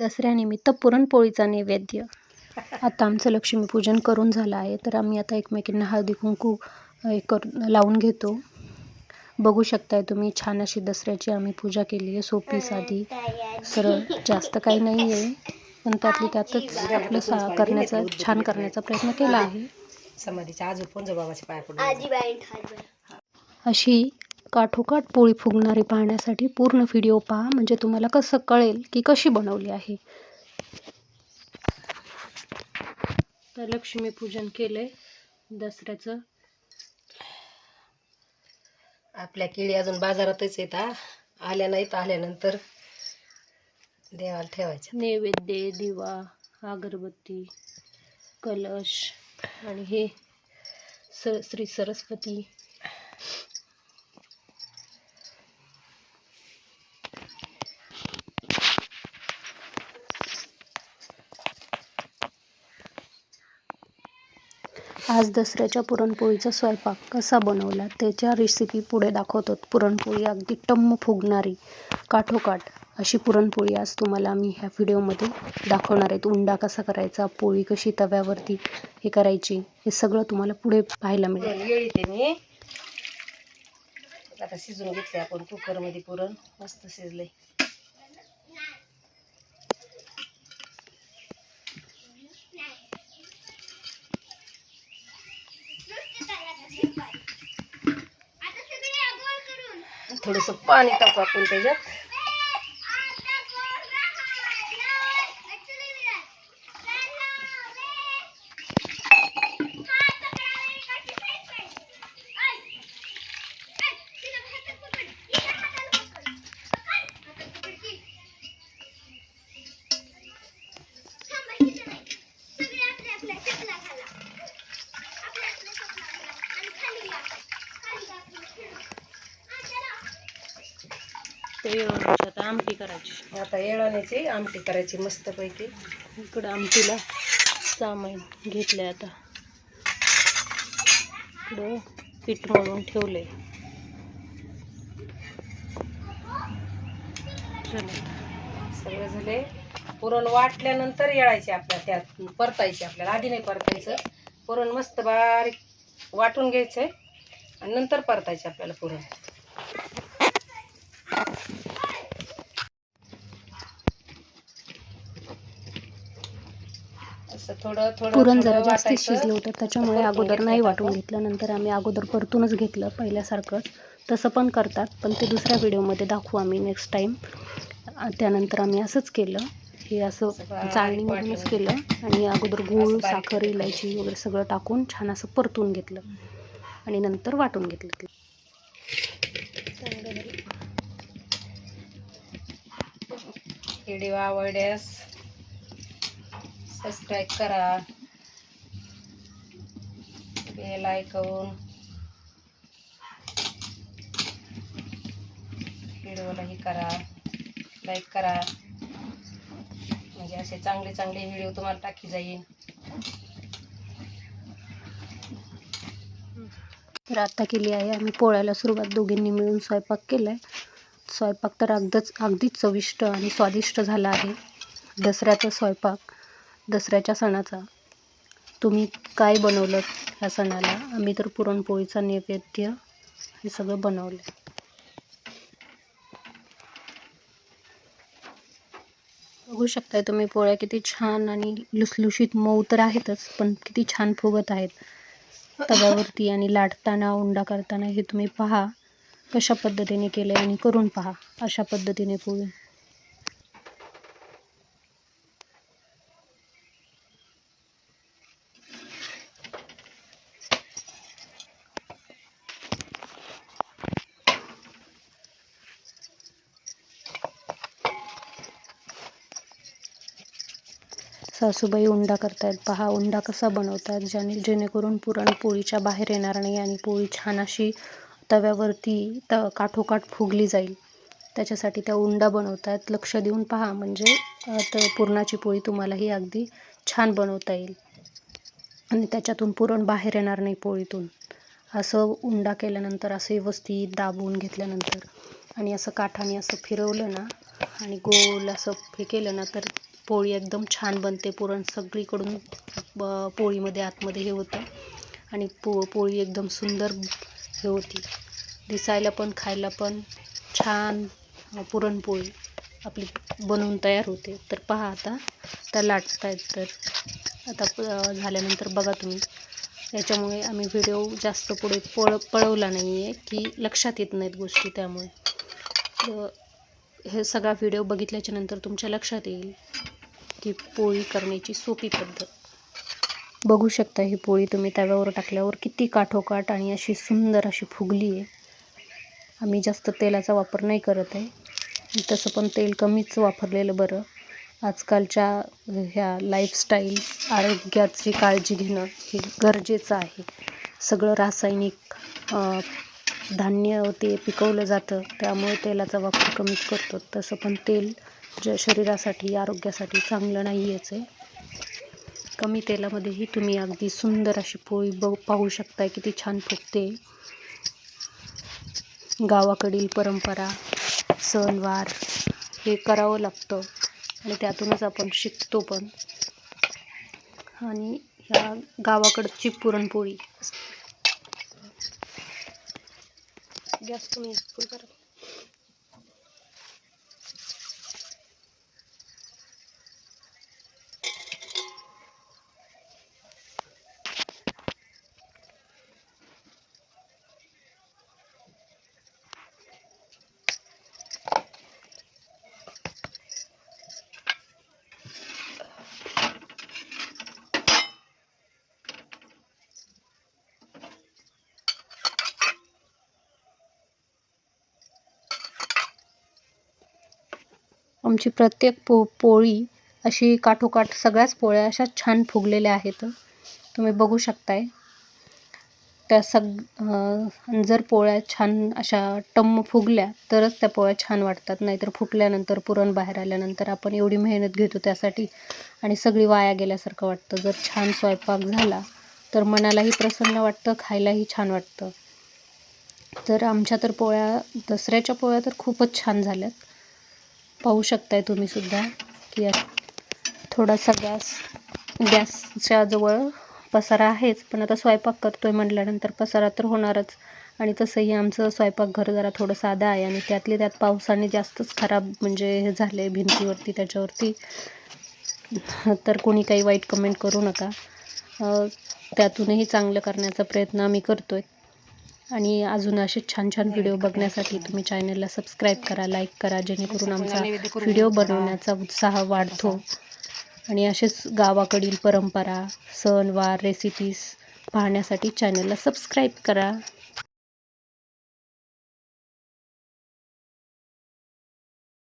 दसऱ्यानिमित्त पुरणपोळीचा नैवेद्य. आता आमचं लक्ष्मीपूजन करून झालं आहे तर आम्ही आता एकमेकींना हळदी कुंकू हे कर लावून घेतो. बघू शकताय तुम्ही छान अशी दसऱ्याची आम्ही पूजा केली आहे सोपी साधी. सरळ जास्त काही नाही आहे पण त्यातली त्यातच आपलं सा करण्याचा छान करण्याचा प्रयत्न केला आहे. समाधीच्या आजू पण बाबाच्या पाया पडून अशी काठोकाठ पोळी फुगणारी पाहण्यासाठी पूर्ण व्हिडिओ पहा. म्हणजे तुम्हाला कसं कळेल की कशी बनवली आहे. तर लक्ष्मीपूजन केलंय दसऱ्याचं. आपल्या केळी अजून बाजारातच येतात आल्या नाहीत आल्यानंतर देवाला ठेवायच्या. नैवेद्य दिवा अगरबत्ती कलश आणि हे स श्री सरस्वती. आज दसऱ्याच्या पुरणपोळीचा स्वयंपाक कसा बनवला त्याच्या रेसिपी पुढे दाखवतो पुरणपोळी अगदी टम्म फुगणारी काठोकाठ अशी पुरणपोळी आज तुम्हाला मी ह्या व्हिडिओमध्ये दाखवणार आहेत उंडा कसा करायचा पोळी कशी तव्यावरती हे करायची हे सगळं तुम्हाला पुढे पाहायला मिळेल. ते मी. आता शिजून घेतले आपण कुकरमध्ये पुरण. मस्त शिजलंय. थोडंसं पाणी टाकू आपण त्याच्यात. ते आता आमटी करायची. आता येळाण्याची आमटी करायची मस्तपैकी. इकडं आमटीला सामान घेतलंय आता. इकडं पीठ मळून ठेवलंय. सगळे झाले. पुरण वाटल्यानंतर येळायचे आपल्या त्यात. परतायचे आपल्याला. आधी नाही परतायचं. पुरण मस्त बारीक वाटून घ्यायचंय. आणि नंतर परतायचे आपल्याला पुरण. थोडं थोडं पुरण जरा जास्त. शिजलं होतं त्याच्यामुळे अगोदर नाही वाटून. घेतलं नंतर आम्ही अगोदर परतूनच घेतलं पहिल्यासारखंच. तसं पण करतात पण ते दुसऱ्या व्हिडिओमध्ये दाखवू आम्ही नेक्स्ट टाईम त्यानंतर आम्ही असंच केलं. हे असं चाळणीमधूनच. केलं आणि अगोदर गूळ साखर इलायची वगैरे सगळं टाकून छान असं परतून घेतलं. आणि नंतर वाटून घेतलं. व्हिडिओ आवडल्यास सबस्क्राईब करा. बेल ऐकून व्हिडिओलाही करा. लाईक करा. म्हणजे असे चांगले चांगले व्हिडिओ तुम्हाला टाकी जाईल तर आता केली आहे आम्ही पोळ्याला सुरुवात. दोघींनी मिळून स्वयंपाक केला आहे स्वयंपाक तर अगदच अगदीच चविष्ट आणि स्वादिष्ट झाला आहे. दसऱ्याचा स्वयंपाक दसऱ्याच्या सणाचा. तुम्ही काय बनवलं ह्या सणाला? आम्ही तर पुरणपोळीचा नैवेद्य हे सगळं बनवलं बघू शकताय तुम्ही पोळ्या किती छान आणि लुसलुशीत मऊ तर आहेतच पण किती छान फुगत आहेत. तव्यावरती आणि लाटताना उंडा करताना हे तुम्ही पहा. कशा पद्धतीने केलं आणि करून पहा. अशा पद्धतीने पोळी सासूबाई उंडा करतायत. पहा उंडा कसा बनवतात ज्याने जेणेकरून पुरणपोळीच्या बाहेर येणार नाही आणि पोळी छान अशी तव्यावरती त काठोकाठ फुगली जाईल. त्याच्यासाठी त्या उंडा बनवतात. लक्ष देऊन पहा म्हणजे तर पुरणाची पोळी तुम्हालाही अगदी छान बनवता येईल. आणि त्याच्यातून पुरण बाहेर येणार नाही पोळीतून. असं उंडा केल्यानंतर असं व्यवस्थित दाबून घेतल्यानंतर आणि असं काठाने असं फिरवलं ना आणि गोल असं हे केलं ना तर पोळी एकदम छान बनते. पुरण सगळीकडून पोळीमध्ये आतमध्ये हे होतं. आणि पो पोळी एकदम सुंदर हे होती. दिसायला पण खायला पण छान पुरणपोळी आपली बनवून तयार होते. तर पहा आता त्या लाटत आहेत तर. आता प- झाल्यानंतर बघा तुम्ही. याच्यामुळे आम्ही व्हिडिओ जास्त पुढे पळ पळवला नाही आहे की लक्षात येत नाहीत गोष्टी त्यामुळे. हे सगळा व्हिडिओ बघितल्याच्यानंतर तुमच्या लक्षात येईल की पोळी करण्याची सोपी पद्धत. बघू शकता ही पोळी तुम्ही तव्यावर टाकल्यावर किती काठोकाठ आणि अशी सुंदर अशी फुगली आहे. आम्ही जास्त तेलाचा वापर नाही करत आहे. तसं पण तेल कमीच वापरलेलं बरं. आजकालच्या ह्या लाईफस्टाईल आरोग्याची काळजी घेणं हे गरजेचं आहे. सगळं रासायनिक धान्य ते पिकवलं जातं त्यामुळे तेलाचा वापर कमीच करतो. तसं पण तेल ज शरीरासाठी आरोग्यासाठी चांगलं नाहीच आहे. कमी तेलामध्येही तुम्ही अगदी सुंदर अशी पोळी बघ पाहू शकताय. किती छान फुगते. गावाकडील परंपरा सणवार हे करावं लागतं. आणि त्यातूनच आपण शिकतो पण. आणि ह्या गावाकडची पुरणपोळी. गॅस कमी आमची प्रत्येक पो पोळी अशी काठोकाठ सगळ्याच पोळ्या अशा छान फुगलेल्या आहेत. तुम्ही बघू शकताय. त्या सग जर पोळ्या छान अशा टम्म फुगल्या तरच त्या पोळ्या छान वाटतात. नाहीतर फुटल्यानंतर पुरण बाहेर आल्यानंतर आपण एवढी मेहनत घेतो त्यासाठी आणि सगळी वाया गेल्यासारखं वाटतं. जर छान स्वयंपाक झाला तर मनालाही प्रसन्न वाटतं खायलाही छान वाटतं. तर आमच्या तर पोळ्या दसऱ्याच्या पोळ्या तर खूपच छान झाल्यात. पाहू शकताय तुम्ही सुद्धा की या- थोडासा गॅस गॅसच्या जवळ पसारा आहेच पण आता स्वयंपाक करतोय म्हटल्यानंतर पसारा तर होणारच. आणि तसंही आमचं स्वयंपाकघर जरा थोडं साधं आहे आणि त्यातले त्यात पावसाने जास्तच खराब म्हणजे हे झाले भिंतीवरती त्याच्यावरती. तर कोणी काही वाईट कमेंट करू नका. त्यातूनही चांगलं करण्याचा प्रयत्न आम्ही करतोय. आणि अजून असे छान छान व्हिडिओ बघण्यासाठी तुम्ही चॅनलला सबस्क्राईब करा लाईक करा जेणेकरून आमचा व्हिडिओ बनवण्याचा उत्साह वाढतो. आणि असेच गावाकडील परंपरा सणवार रेसिपीज पाहण्यासाठी चॅनलला सबस्क्राईब करा.